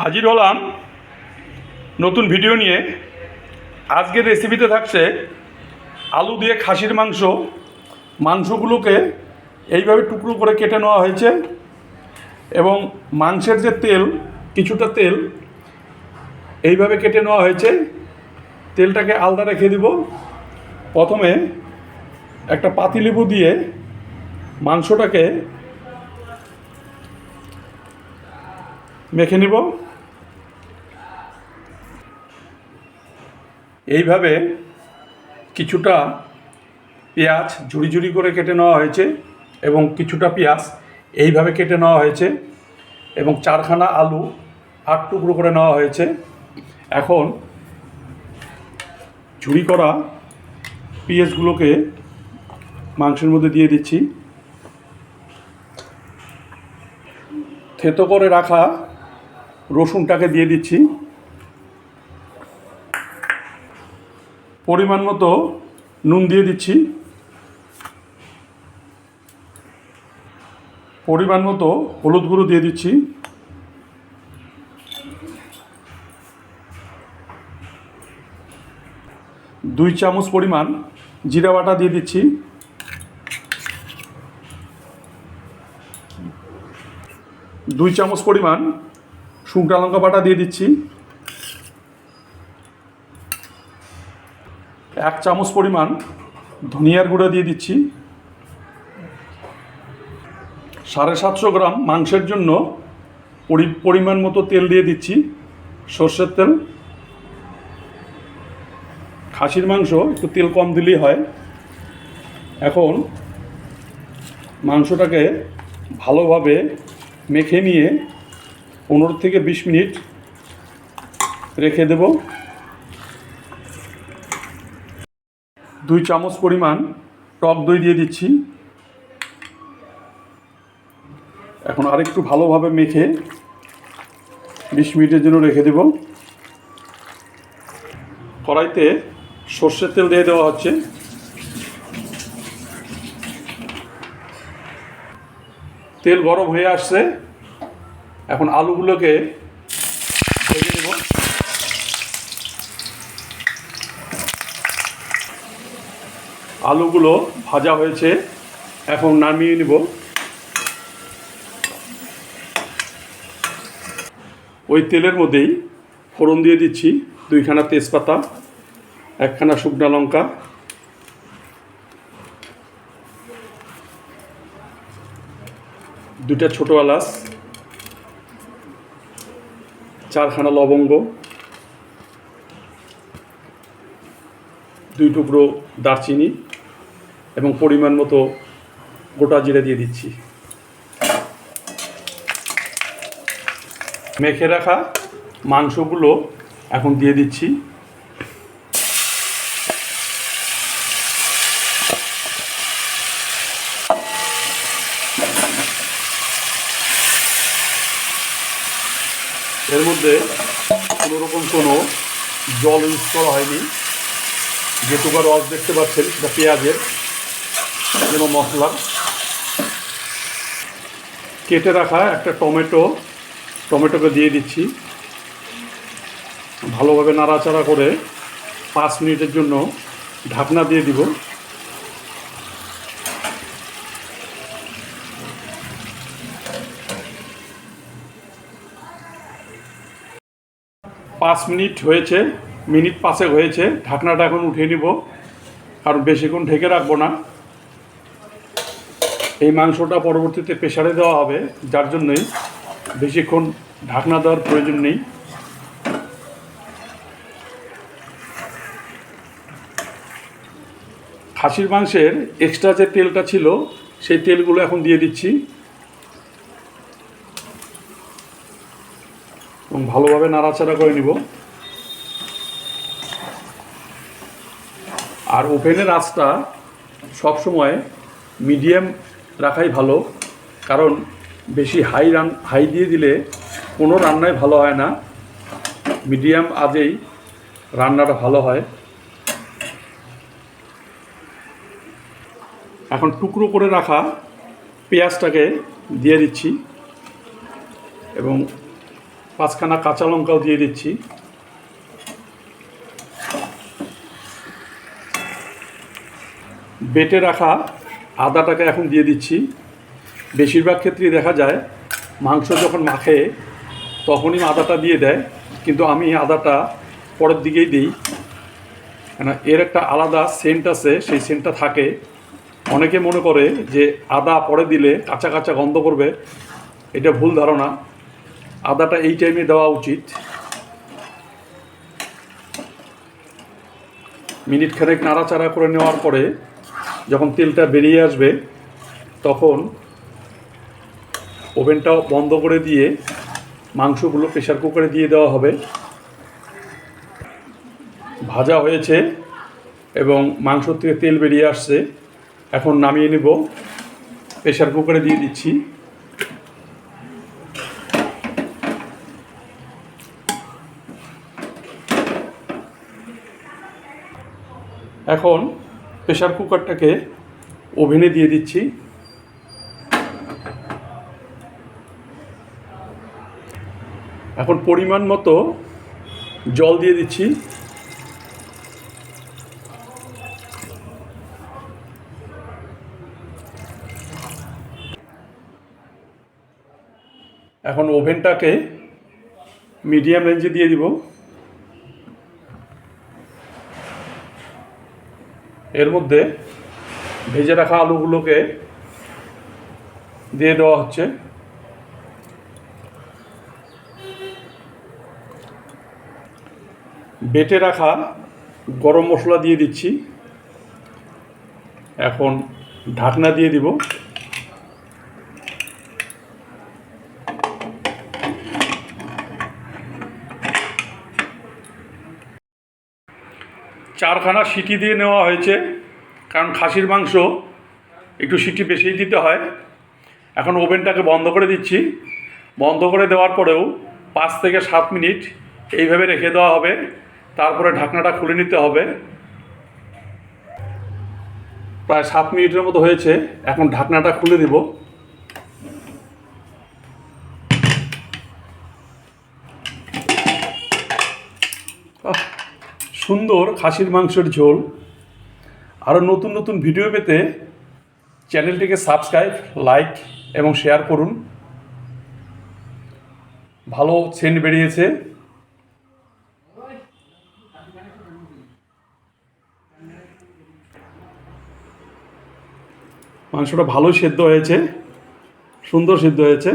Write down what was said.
হাজির হলাম নতুন ভিডিও নিয়ে। আজকের রেসিপিতে থাকছে আলু দিয়ে খাসির মাংস। মাংসগুলোকে এইভাবে টুকরো করে কেটে নেওয়া হয়েছে এবং মাংসের যে তেল, কিছুটা তেল, এইভাবে কেটে নেওয়া হয়েছে। তেলটাকে আলাদা রেখে দিব। প্রথমে একটা পাতিলেবু দিয়ে মাংসটাকে মেখে নিব। এইভাবে কিছুটা পেঁয়াজ ঝুড়ি ঝুড়ি করে কেটে নেওয়া হয়েছে এবং কিছুটা পেঁয়াজ এইভাবে কেটে নেওয়া হয়েছে এবং চারখানা আলু আট টুকরো করে নেওয়া হয়েছে। এখন ঝুড়ি করা পেঁয়াজগুলোকে মাংসের মধ্যে দিয়ে দিচ্ছি। থেতো করে রাখা রসুনটাকে দিয়ে দিচ্ছি। পরিমাণ মতো নুন দিয়ে দিচ্ছি। পরিমাণ মতো হলুদ গুঁড়ো দিয়ে দিচ্ছি। দুই চামচ পরিমাণ জিরা বাটা দিয়ে দিচ্ছি। দুই চামচ পরিমাণ শুকনা লঙ্কা বাটা দিয়ে দিচ্ছি। এক চামচ পরিমাণ ধনিয়ার গুঁড়া দিয়ে দিচ্ছি। সাড়ে সাতশো গ্রাম মাংসের জন্য পরি- পরিমাণ মতো তেল দিয়ে দিচ্ছি, সর্ষের তেল। খাসির মাংস একটু তেল কম দিলেই হয়। এখন মাংসটাকে ভালোভাবে মেখে নিয়ে পনেরো থেকে বিশ মিনিট রেখে দেব। দুই চামচ পরিমাণ টক দই দিয়ে দিচ্ছি। এখন আরেকটু ভালোভাবে মেখে বিশ মিনিটের জন্য রেখে দেব। কড়াইতে সর্ষের তেল দিয়ে দেওয়া হচ্ছে। তেল গরম হয়ে আসছে। এখন আলুগুলোকে ভেজে নেব আলুগুলো ভাজা হয়েছে, এখন নামিয়ে নেব। ওই তেলের মধ্যেই ফোড়ন দিয়ে দিচ্ছি দুইখানা তেজপাতা, একখানা শুকনো লঙ্কা। দুটা ছোটো এলাচ, চারখানা লবঙ্গ, দুই টুকরো দারচিনি। এবং পরিমাণ মতো গোটা জিরে দিয়ে দিচ্ছি। মেখে রাখা মাংসগুলো এখন দিয়ে দিচ্ছি। এর মধ্যে কোনো রকম কোনো জল ইউজ করা হয়নি। যেটুকু রস দেখতে পাচ্ছেন, সেটা পেঁয়াজের। এবং মশলা। কেটে রাখা একটা টমেটো। টমেটোকে দিয়ে দিচ্ছি। ভালোভাবে নাড়াচাড়া করে পাঁচ মিনিটের জন্য ঢাকনা দিয়ে দিব। পাঁচ মিনিট হয়েছে, মিনিট পাঁচেক হয়েছে, ঢাকনাটা এখন উঠিয়ে নিব। কারণ বেশিক্ষণ ঢেকে রাখব না। এই মাংসটা পরবর্তীতে প্রেশারে দেওয়া হবে, যার জন্যই বেশিক্ষণ ঢাকনা দেওয়ার প্রয়োজন নেই। খাসির মাংসের এক্সট্রা যে তেলটা ছিল, সেই তেলগুলো এখন দিয়ে দিচ্ছি। এবং ভালোভাবে নাড়াচাড়া করে নিব। আর ওভেনের আঁচটা সবসময় মিডিয়াম রাখাই ভালো। কারণ বেশি হাই রান, হাই দিয়ে দিলে কোনো রান্নাই ভালো হয় না। মিডিয়াম আজেই রান্নাটা ভালো হয়। এখন টুকরো করে রাখা পেঁয়াজটাকে দিয়ে দিচ্ছি এবং পাঁচখানা কাঁচা লঙ্কাও দিয়ে দিচ্ছি। বেটে রাখা আদাটাকে এখন দিয়ে দিচ্ছি। বেশিরভাগ ক্ষেত্রেই দেখা যায়, মাংস যখন মাখে, তখনই আদাটা দিয়ে দেয়, কিন্তু আমি আদাটা পরের দিকেই দিই। কেন এর একটা আলাদা সেন্ট আছে, সেই সেন্টটা থাকে। অনেকে মনে করে যে আদা পরে দিলে কাঁচা কাঁচা গন্ধ করবে, এটা ভুল ধারণা। আদাটা এই টাইমে দেওয়া উচিত। মিনিট খানেক নাড়াচাড়া করে নেওয়ার পরে যখন তেলটা বেরিয়ে আসবে, তখন ওভেনটা বন্ধ করে দিয়ে মাংসগুলো প্রেশার কুকারে দিয়ে দেওয়া হবে। ভাজা হয়েছে এবং মাংস থেকে তেল বেরিয়ে আসছে। এখন নামিয়ে নেব। প্রেশার কুকারে দিয়ে দিচ্ছি। এখন প্রেশার কুকারটাকে ওভেনে দিয়ে দিচ্ছি। এখন পরিমাণ মতো জল দিয়ে দিচ্ছি। এখন ওভেনটাকে মিডিয়াম রেঞ্জে দিয়ে দিব। এর মধ্যে ভেজে রাখা আলুগুলোকে দিয়ে দেওয়া হচ্ছে। বেটে রাখা গরম মশলা দিয়ে দিচ্ছি। এখন ঢাকনা দিয়ে দিব। চারখানা সিটি দিয়ে নেওয়া হয়েছে, কারণ খাসির মাংস একটু সিটি বেশিই দিতে হয়। এখন ওভেনটাকে বন্ধ করে দিচ্ছি। বন্ধ করে দেওয়ার পরেও পাঁচ থেকে সাত মিনিট এইভাবে রেখে দেওয়া হবে। তারপরে ঢাকনাটা খুলে নিতে হবে। প্রায় সাত মিনিটের মতো হয়েছে। এখন ঢাকনাটা খুলে দিব। সুন্দর খাসির মাংসের ঝোল। আরও নতুন নতুন ভিডিও পেতে চ্যানেলটিকে সাবস্ক্রাইব, লাইক এবং শেয়ার করুন। ভালো সেন্ট বেরিয়েছে। মাংসটা ভালো সেদ্ধ হয়েছে, সুন্দর সিদ্ধ হয়েছে।